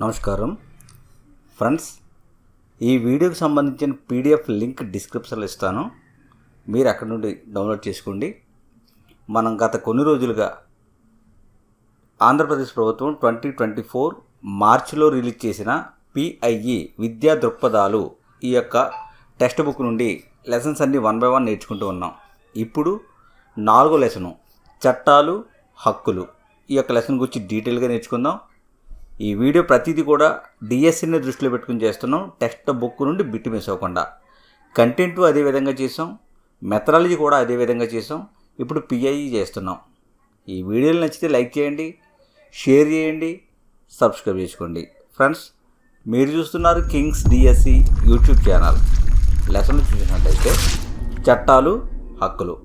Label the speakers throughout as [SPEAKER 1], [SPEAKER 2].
[SPEAKER 1] నమస్కారం. ఫ్రెండ్స్ ఈ వీడియోకి సంబంధించిన పీడిఎఫ్ లింక్ డిస్క్రిప్షన్లో ఇస్తాను. మీరు అక్కడ నుండి డౌన్లోడ్ చేసుకోండి. మనం గత కొన్ని రోజులుగా ఆంధ్రప్రదేశ్ ప్రభుత్వం ట్వంటీ ట్వంటీ ఫోర్ మార్చిలో రిలీజ్ చేసిన పిఐఈ విద్యా దృక్పథాలు ఈ యొక్క టెక్స్ట్ బుక్ నుండి లెసన్స్ అన్ని వన్ బై వన్ నేర్చుకుంటూ ఉన్నాం. ఇప్పుడు నాలుగో లెసను చట్టాలు హక్కులు ఈ యొక్క లెసన్ గురించి డీటెయిల్గా నేర్చుకుందాం. ఈ వీడియో ప్రతిదీ కూడా డిఎస్సిని దృష్టిలో పెట్టుకుని చేస్తున్నాం. టెక్స్ట్ బుక్ నుండి బిట్ మిస్ అవ్వకుండా. కంటెంట్ అదే విధంగా చేసాం. మెథడాలజీ కూడా అదే విధంగా చేసాం. ఇప్పుడు పిఐఈ చేస్తున్నాం. ఈ వీడియోలు నచ్చితే లైక్ చేయండి షేర్ చేయండి సబ్స్క్రైబ్ చేసుకోండి. ఫ్రెండ్స్ మీరు చూస్తున్నారు కింగ్స్ డిఎస్సి యూట్యూబ్ ఛానల్ లెసన్లు చూసినట్లయితే చట్టాలు హక్కులు.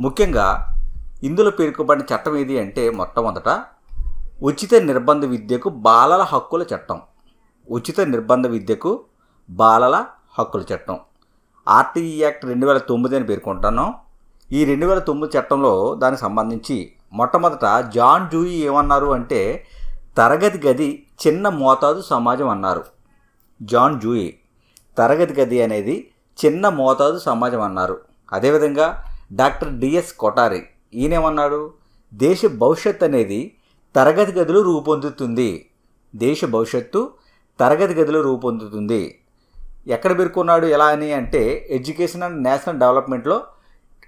[SPEAKER 1] ముఖ్యంగా ఇందులో పేర్కొబడిన చట్టం ఏది అంటే మొట్టమొదట ఉచిత నిర్బంధ విద్యకు బాలల హక్కుల చట్టం. ఉచిత నిర్బంధ విద్యకు బాలల హక్కుల చట్టం. ఆర్టీఈ యాక్ట్ రెండు వేల తొమ్మిది అని పేర్కొంటాను. ఈ రెండు వేల తొమ్మిది చట్టంలో దానికి సంబంధించి మొట్టమొదట జాన్ జూయి ఏమన్నారు అంటే తరగతి గది చిన్న మోతాదు సమాజం అన్నారు. జాన్ జూయి తరగతి గది అనేది చిన్న మోతాదు సమాజం అన్నారు. అదేవిధంగా డాక్టర్ డిఎస్ కొటారి ఈయనేమన్నాడు? దేశ భవిష్యత్ అనేది తరగతి గదులు రూపొందుతుంది. దేశ భవిష్యత్తు తరగతి గదిలో రూపొందుతుంది. ఎక్కడ పేర్కొన్నాడు ఎలా అని అంటే ఎడ్యుకేషన్ అండ్ నేషనల్ డెవలప్మెంట్లో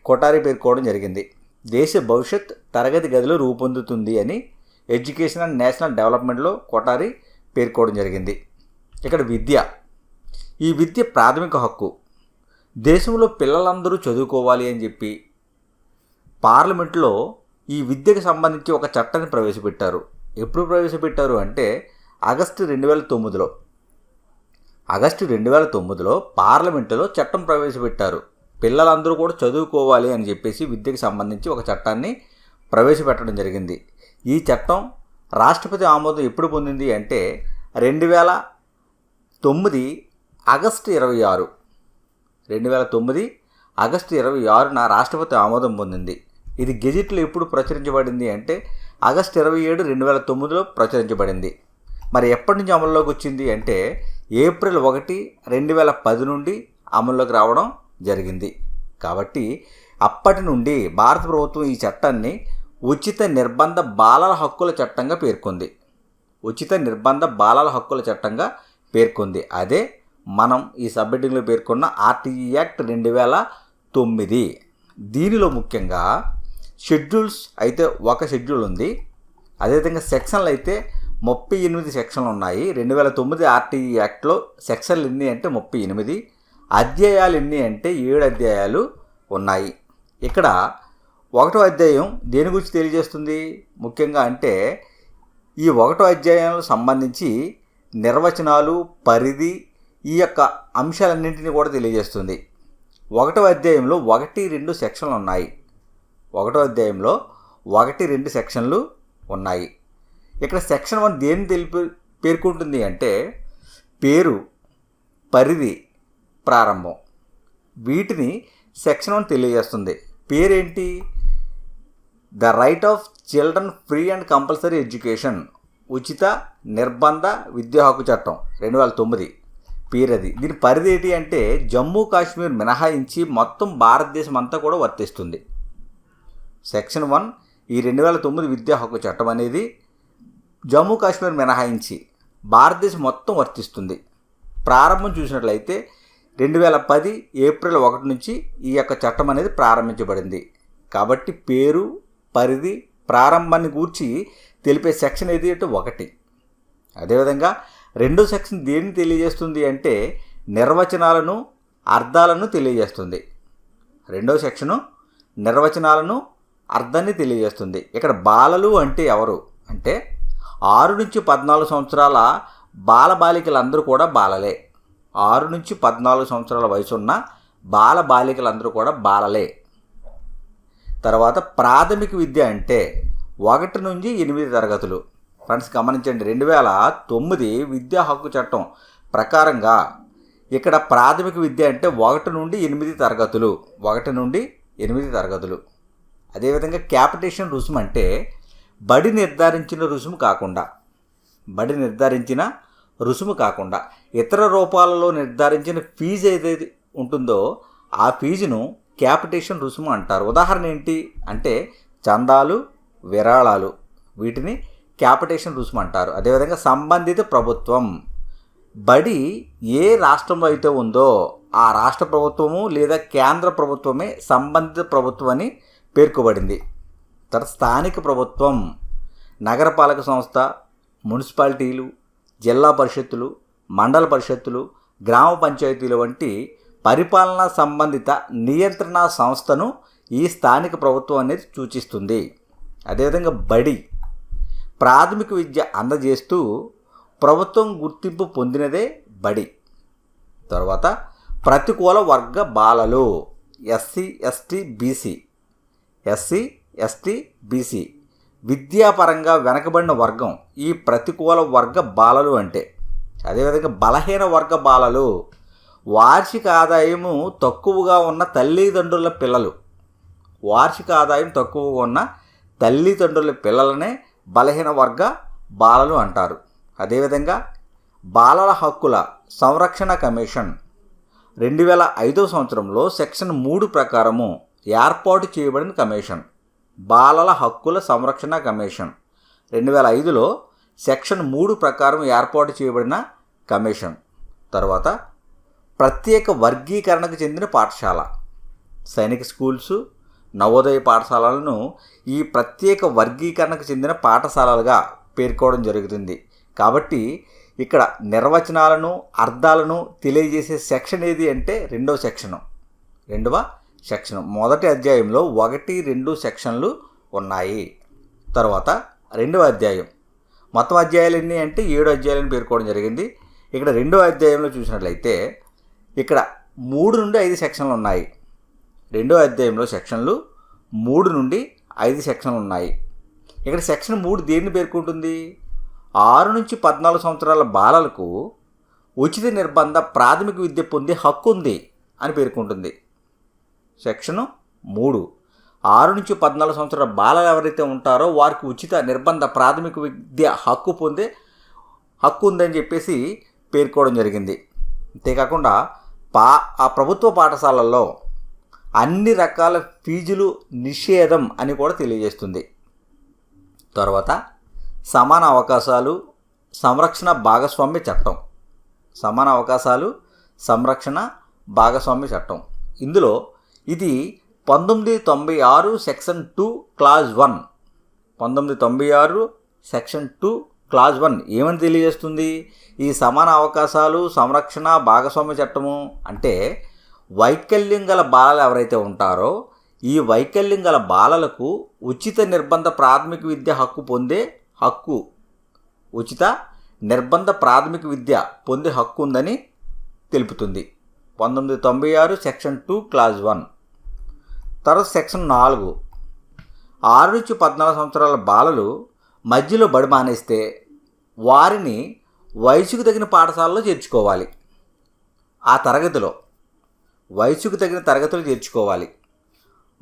[SPEAKER 1] కొటారి పేర్కోవడం జరిగింది. దేశ భవిష్యత్ తరగతి గదిలో రూపొందుతుంది అని ఎడ్యుకేషన్ అండ్ నేషనల్ డెవలప్మెంట్లో కొటారి పేర్కోవడం జరిగింది. ఇక్కడ విద్య. ఈ విద్య ప్రాథమిక హక్కు. దేశంలో పిల్లలందరూ చదువుకోవాలి అని చెప్పి పార్లమెంట్లో ఈ విద్యకు సంబంధించి ఒక చట్టాన్ని ప్రవేశపెట్టారు. ఎప్పుడు ప్రవేశపెట్టారు అంటే ఆగస్టు రెండు వేల తొమ్మిదిలో. ఆగస్టు రెండు వేల తొమ్మిదిలో పార్లమెంటులో చట్టం ప్రవేశపెట్టారు. పిల్లలందరూ కూడా చదువుకోవాలి అని చెప్పేసి విద్యకు సంబంధించి ఒక చట్టాన్ని ప్రవేశపెట్టడం జరిగింది. ఈ చట్టం రాష్ట్రపతి ఆమోదం ఎప్పుడు పొందింది అంటే రెండు వేల తొమ్మిది ఆగస్టు ఇరవై ఆరు. రెండు వేల తొమ్మిది ఆగస్టు ఇరవై ఆరున రాష్ట్రపతి ఆమోదం పొందింది. ఇది గెజిట్లో ఎప్పుడు ప్రచురించబడింది అంటే ఆగస్టు ఇరవై ఏడు రెండు వేల తొమ్మిదిలో ప్రచురించబడింది. మరి ఎప్పటి నుంచి అమల్లోకి వచ్చింది అంటే ఏప్రిల్ ఒకటి రెండు వేల పది నుండి అమల్లోకి రావడం జరిగింది. కాబట్టి అప్పటి నుండి భారత ప్రభుత్వం ఈ చట్టాన్ని ఉచిత నిర్బంధ బాలల హక్కుల చట్టంగా పేర్కొంది. ఉచిత నిర్బంధ బాలల హక్కుల చట్టంగా పేర్కొంది. అదే మనం ఈ సబ్మిటింగ్లో పేర్కొన్న ఆర్టీఈ యాక్ట్ రెండు వేల తొమ్మిది. దీనిలో ముఖ్యంగా షెడ్యూల్స్ అయితే ఒక షెడ్యూల్ ఉంది. అదేవిధంగా సెక్షన్లు అయితే ముప్పై ఎనిమిది సెక్షన్లు ఉన్నాయి. రెండు వేల తొమ్మిది ఆర్టీఈ యాక్ట్లో సెక్షన్లు ఎన్ని అంటే ముప్పై ఎనిమిది. అధ్యాయాలు ఎన్ని అంటే ఏడు అధ్యాయాలు ఉన్నాయి. ఇక్కడ ఒకటో అధ్యాయం దేని గురించి తెలియజేస్తుంది? ముఖ్యంగా అంటే ఈ ఒకటో అధ్యాయంలో సంబంధించి నిర్వచనాలు పరిధి ఈ యొక్క అంశాలన్నింటినీ కూడా తెలియజేస్తుంది. ఒకటో అధ్యాయంలో ఒకటి రెండు సెక్షన్లు ఉన్నాయి. ఒకటో అధ్యాయంలో ఒకటి రెండు సెక్షన్లు ఉన్నాయి. ఇక్కడ సెక్షన్ వన్ దేని తెలిపి పేర్కొంటుంది అంటే పేరు పరిధి ప్రారంభం. వీటిని సెక్షన్ వన్ తెలియజేస్తుంది. పేరేంటి? The right of children free and compulsory education ఉచిత నిర్బంధ విద్యా హక్కు చట్టం రెండు వేల తొమ్మిది. పేరు అది దీని పరిధి ఏంటి అంటే జమ్మూ కాశ్మీర్ మినహాయించి మొత్తం భారతదేశం అంతా కూడా వర్తిస్తుంది. సెక్షన్ వన్ ఈ రెండు వేల తొమ్మిది విద్యా హక్కు చట్టం అనేది జమ్మూ కాశ్మీర్ మినహాయించి భారతదేశం మొత్తం వర్తిస్తుంది. ప్రారంభం చూసినట్లయితే రెండు వేల పది ఏప్రిల్ ఒకటి నుంచి ఈ యొక్క చట్టం అనేది ప్రారంభించబడింది. కాబట్టి పేరు పరిధి ప్రారంభాన్ని గూర్చి తెలిపే సెక్షన్ ఏది అంటే ఒకటి. అదేవిధంగా రెండో సెక్షన్ దేన్ని తెలియజేస్తుంది అంటే నిర్వచనాలను అర్థాలను తెలియజేస్తుంది. రెండో సెక్షను నిర్వచనాలను అర్థాన్ని తెలియజేస్తుంది. ఇక్కడ బాలలు అంటే ఎవరు? అంటే ఆరు నుంచి పద్నాలుగు సంవత్సరాల బాలబాలికలందరూ కూడా బాలలే. ఆరు నుంచి పద్నాలుగు సంవత్సరాల వయసు ఉన్న బాల బాలికలందరూ కూడా బాలలే. తర్వాత ప్రాథమిక విద్య అంటే ఒకటి నుంచి ఎనిమిది తరగతులు. ఫ్రెండ్స్ గమనించండి రెండు వేల తొమ్మిది విద్యా హక్కు చట్టం ప్రకారంగా ఇక్కడ ప్రాథమిక విద్య అంటే ఒకటి నుండి ఎనిమిది తరగతులు. ఒకటి నుండి ఎనిమిది తరగతులు. అదేవిధంగా క్యాపిటేషన్ రుసుము అంటే బడి నిర్ధారించిన రుసుము కాకుండా బడి నిర్ధారించిన రుసుము కాకుండా ఇతర రూపాలలో నిర్ధారించిన ఫీజు ఏదైతే ఉంటుందో ఆ ఫీజును క్యాపిటేషన్ రుసుము అంటారు. ఉదాహరణ ఏంటి అంటే చందాలు విరాళాలు వీటిని క్యాపిటేషన్ రుసుము అంటారు. అదేవిధంగా సంబంధిత ప్రభుత్వం బడి ఏ రాష్ట్రంలో అయితే ఉందో ఆ రాష్ట్ర ప్రభుత్వము లేదా కేంద్ర ప్రభుత్వమే సంబంధిత ప్రభుత్వం అని పేర్కొబడింది. తర్వాత స్థానిక ప్రభుత్వం నగరపాలక సంస్థ మున్సిపాలిటీలు జిల్లా పరిషత్తులు మండల పరిషత్తులు గ్రామ పంచాయతీలు వంటి పరిపాలనా సంబంధిత నియంత్రణ సంస్థను ఈ స్థానిక ప్రభుత్వం అనేది సూచిస్తుంది. అదేవిధంగా బడి ప్రాథమిక విద్య అందజేస్తూ ప్రభుత్వం గుర్తింపు పొందినదే బడి. తర్వాత ప్రతికూల వర్గ బాలలు SC ST BC. SC ST BC. విద్యాపరంగా వెనకబడిన వర్గం ఈ ప్రతికూల వర్గ బాలలు అంటే. అదేవిధంగా బలహీన వర్గ బాలలు వార్షిక ఆదాయము తక్కువగా ఉన్న తల్లిదండ్రుల పిల్లలు. వార్షిక ఆదాయం తక్కువగా ఉన్న తల్లిదండ్రుల పిల్లలనే బలహీన వర్గ బాలలు అంటారు. అదేవిధంగా బాలల హక్కుల సంరక్షణ కమిషన్ రెండు వేల ఐదో సంవత్సరంలో సెక్షన్ మూడు ప్రకారము ఏర్పాటు చేయబడిన కమిషన్. బాలల హక్కుల సంరక్షణ కమిషన్. రెండు వేల ఐదులో సెక్షన్ మూడు ప్రకారం ఏర్పాటు చేయబడిన కమిషన్. తర్వాత ప్రత్యేక వర్గీకరణకు చెందిన పాఠశాల. సైనిక స్కూల్స్ నవోదయ పాఠశాలలను ఈ ప్రత్యేక వర్గీకరణకు చెందిన పాఠశాలలుగా పేర్కోవడం జరుగుతుంది. కాబట్టి ఇక్కడ నిర్వచనాలను అర్థాలను తెలియజేసే సెక్షన్ ఏది అంటే రెండవ సెక్షను. రెండవ సెక్షన్ మొదటి అధ్యాయంలో ఒకటి రెండు సెక్షన్లు ఉన్నాయి. తర్వాత రెండవ అధ్యాయం. మొత్తం అధ్యాయాలు ఎన్ని అంటే ఏడు అధ్యాయాలను పేర్కోవడం జరిగింది. ఇక్కడ రెండవ అధ్యాయంలో చూసినట్లయితే ఇక్కడ మూడు నుండి ఐదు సెక్షన్లు ఉన్నాయి. రెండో అధ్యాయంలో సెక్షన్లు మూడు నుండి ఐదు సెక్షన్లు ఉన్నాయి. ఇక్కడ సెక్షన్ మూడు దేన్ని పేర్కొంటుంది? ఆరు నుంచి పద్నాలుగు సంవత్సరాల బాలలకు ఉచిత నిర్బంధ ప్రాథమిక విద్య పొందే హక్కు ఉంది అని పేర్కొంటుంది. సెక్షను మూడు. ఆరు నుంచి పద్నాలుగు సంవత్సరాల బాలలు ఎవరైతే ఉంటారో వారికి ఉచిత నిర్బంధ ప్రాథమిక విద్య హక్కు పొందే హక్కు ఉందని చెప్పేసి పేర్కోవడం జరిగింది. అంతేకాకుండా పా ఆ ప్రభుత్వ పాఠశాలల్లో అన్ని రకాల ఫీజులు నిషేధం అని కూడా తెలియజేస్తుంది. తర్వాత సమాన అవకాశాలు సంరక్షణ భాగస్వామ్య చట్టం. సమాన అవకాశాలు సంరక్షణ భాగస్వామ్య చట్టం. ఇందులో ఇది పంతొమ్మిది తొంభై ఆరు సెక్షన్ టూ క్లాజ్ వన్. పంతొమ్మిది తొంభై ఆరు సెక్షన్ టూ క్లాజ్ వన్. ఏమని తెలియజేస్తుంది? ఈ సమాన అవకాశాలు సంరక్షణ భాగస్వామ్య చట్టము అంటే వైకల్యం గల బాలలు ఎవరైతే ఉంటారో ఈ వైకల్యం గల బాలలకు ఉచిత నిర్బంధ ప్రాథమిక విద్య హక్కు పొందే హక్కు ఉచిత నిర్బంధ ప్రాథమిక విద్య పొందే హక్కు ఉందని తెలుపుతుంది. పంతొమ్మిది తొంభై ఆరు సెక్షన్ టూ క్లాజ్ వన్. తర్వాత సెక్షన్ నాలుగు. ఆరు నుంచి పద్నాలుగు సంవత్సరాల బాలలు మధ్యలో బడి మానేస్తే వారిని వయసుకు తగిన పాఠశాలలో చేర్చుకోవాలి. ఆ తరగతిలో వయసుకు తగిన తరగతులు చేర్చుకోవాలి.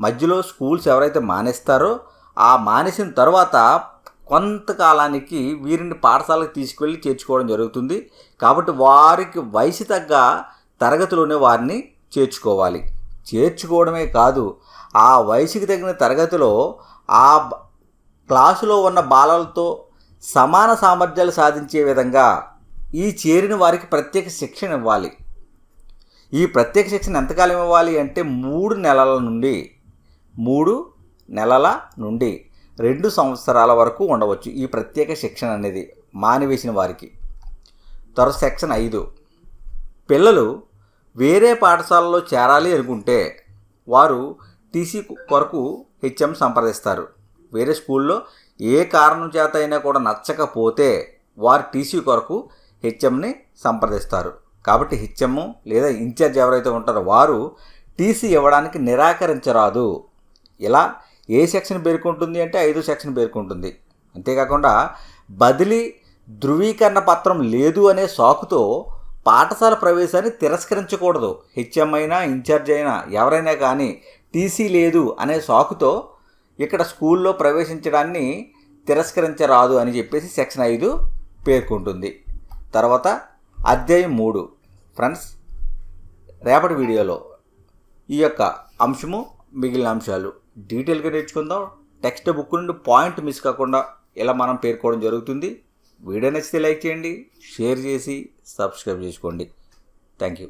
[SPEAKER 1] మధ్యలో స్కూల్స్ ఎవరైతే మానేస్తారో ఆ మానేసిన తర్వాత కొంతకాలానికి వీరిని పాఠశాలకు తీసుకువెళ్ళి చేర్చుకోవడం జరుగుతుంది. కాబట్టి వారికి వయసు తగ్గ తరగతిలోనే వారిని చేర్చుకోవాలి. చేర్చుకోవడమే కాదు ఆ వయసుకి తగిన తరగతిలో ఆ క్లాసులో ఉన్న బాలలతో సమాన సామర్థ్యాలు సాధించే విధంగా ఈ చేరిన వారికి ప్రత్యేక శిక్షణ ఇవ్వాలి. ఈ ప్రత్యేక శిక్షణ ఎంతకాలం ఇవ్వాలి అంటే మూడు నెలల నుండి మూడు నెలల నుండి రెండు సంవత్సరాల వరకు ఉండవచ్చు ఈ ప్రత్యేక శిక్షణ అనేది మానివేసిన వారికి. తర్వాత సెక్షన్ ఐదు. పిల్లలు వేరే పాఠశాలలో చేరాలి అనుకుంటే వారు టీసీ కొరకు హెచ్ఎం సంప్రదిస్తారు. వేరే స్కూల్లో ఏ కారణం చేత అయినా కూడా నచ్చకపోతే వారు టీసీ కొరకు హెచ్ఎంని సంప్రదిస్తారు. కాబట్టి హెచ్ఎం లేదా ఇన్ఛార్జ్ ఎవరైతే ఉంటారో వారు టీసీ ఇవ్వడానికి నిరాకరించరాదు. ఇలా ఏ సెక్షన్ పేర్కొంటుంది అంటే ఐదో సెక్షన్ పేర్కొంటుంది. అంతేకాకుండా బదిలీ ధృవీకరణ పత్రం లేదు అనే సాకుతో పాఠశాల ప్రవేశాన్ని తిరస్కరించకూడదు. హెచ్ఎం అయినా ఇన్ఛార్జ్ అయినా ఎవరైనా కానీ టీసీ లేదు అనే సాకుతో ఇక్కడ స్కూల్లో ప్రవేశించడాన్ని తిరస్కరించరాదు అని చెప్పేసి సెక్షన్ ఐదు పేర్కొంటుంది. తర్వాత అధ్యాయం మూడు. ఫ్రెండ్స్ రేపటి వీడియోలో ఈ యొక్క అంశము మిగిలిన అంశాలు డీటెయిల్గా నేర్చుకుందాం. టెక్స్ట్ బుక్ నుండి పాయింట్ మిస్ కాకుండా ఇలా మనం పేర్కోవడం జరుగుతుంది. వీడియో నచ్చితే లైక్ చేయండి షేర్ చేసి సబ్స్క్రైబ్ చేసుకోండి. Thank you